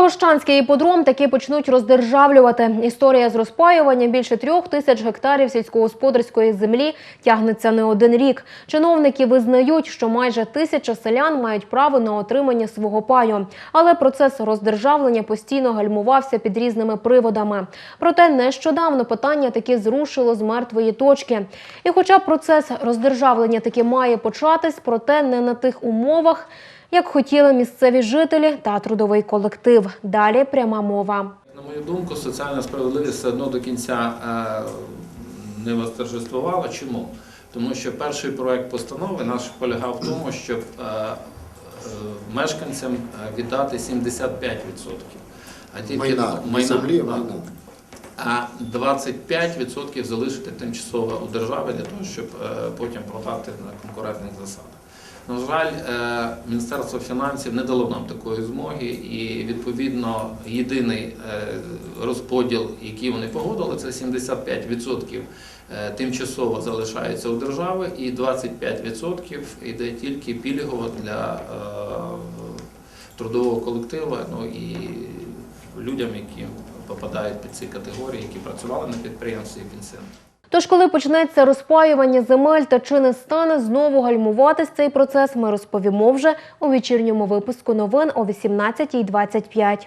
Марогощанський іподром таки почнуть роздержавлювати. Історія з розпаювання більше трьох тисяч гектарів сільськогосподарської землі тягнеться не один рік. Чиновники визнають, що майже тисяча селян мають право на отримання свого паю. Але процес роздержавлення постійно гальмувався під різними приводами. Проте нещодавно питання таки зрушило з мертвої точки. І хоча процес роздержавлення таки має початись, проте не на тих умовах, як хотіли місцеві жителі та трудовий колектив. Далі пряма мова. На мою думку, соціальна справедливість все одно до кінця е, не восторжествувала. Чому? Тому що перший проект постанови наш полягав в тому, щоб е, е, мешканцям віддати 75%. А тільки Майна, не землі, майна. А 25% залишити тимчасово у держави для того, щоб потім продати на конкурентних засадах. На жаль, е, Міністерство фінансів не дало нам такої змоги, і відповідно єдиний е, розподіл, який вони погодили, це 75% е, тимчасово залишається у держави, і 25% йде тільки пільгово для трудового колективу, ну і людям, які попадають під ці категорії, які працювали на підприємстві і пенсіонери. Тож, коли почнеться розпаювання земель та чи не стане знову гальмуватись цей процес, ми розповімо вже у вечірньому випуску новин о 18.25.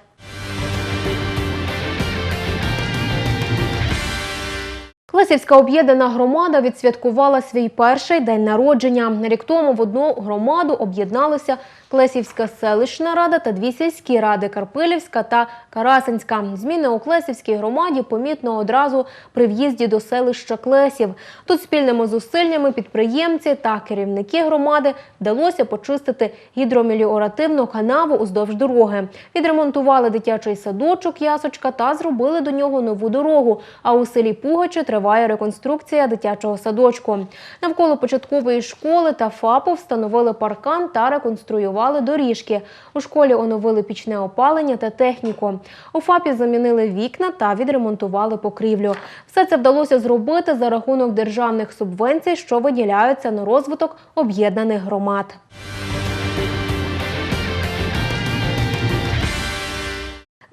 Клесівська об'єднана громада відсвяткувала свій перший день народження. Рік тому в одну громаду об'єдналися Клесівська селищна рада та дві сільські ради Карпилівська та Карасинська. Зміни у Клесівській громаді помітно одразу при в'їзді до селища Клесів. Тут спільними зусиллями підприємці та керівники громади вдалося почистити гідромеліоративну канаву уздовж дороги. Відремонтували дитячий садочок Ясочка та зробили до нього нову дорогу. А у селі Пугачі триває реконструкція дитячого садочку. Навколо початкової школи та ФАПу встановили паркан та реконструювали доріжки. У школі оновили пічне опалення та техніку. У ФАПі замінили вікна та відремонтували покрівлю. Все це вдалося зробити за рахунок державних субвенцій, що виділяються на розвиток об'єднаних громад.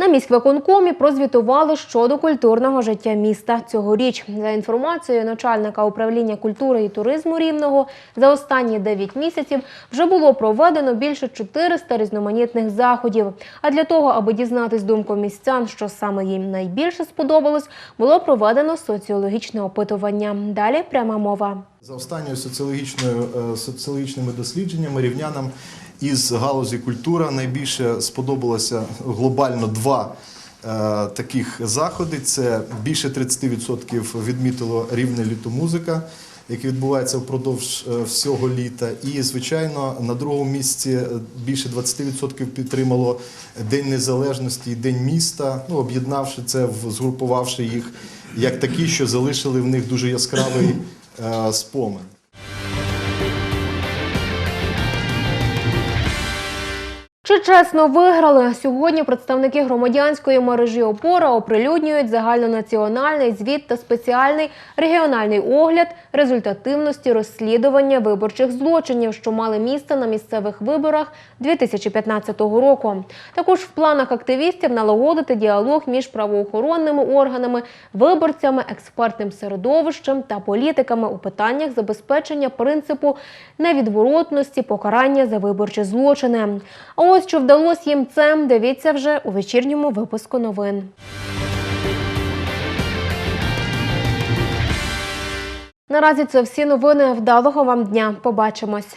На міськвиконкомі прозвітували щодо культурного життя міста цьогоріч. За інформацією начальника управління культури і туризму Рівного, за останні 9 місяців вже було проведено більше 400 різноманітних заходів. А для того, аби дізнатись думку містян, що саме їм найбільше сподобалось, було проведено соціологічне опитування. Далі пряма мова. За останньою соціологічною е, соціологічними дослідженнями рівнянам із галузі культура найбільше сподобалося глобально два е, таких заходи. Це більше 30% відмітило рівне літомузика, яке відбувається впродовж е, всього літа. І, звичайно, на другому місці е, більше 20% підтримало День Незалежності і День міста, ну, об'єднавши це, згрупувавши їх як такі, що залишили в них дуже яскравий спомин. Чи чесно виграли? Сьогодні представники громадянської мережі опора оприлюднюють загальнонаціональний звіт та спеціальний регіональний огляд результативності розслідування виборчих злочинів, що мали місце на місцевих виборах 2015 року. Також в планах активістів налагодити діалог між правоохоронними органами, виборцями, експертним середовищем та політиками у питаннях забезпечення принципу невідворотності покарання за виборчі злочини. А ось що вдалося їм це, дивіться вже у вечірньому випуску новин. Наразі це всі новини. Вдалого вам дня. Побачимось.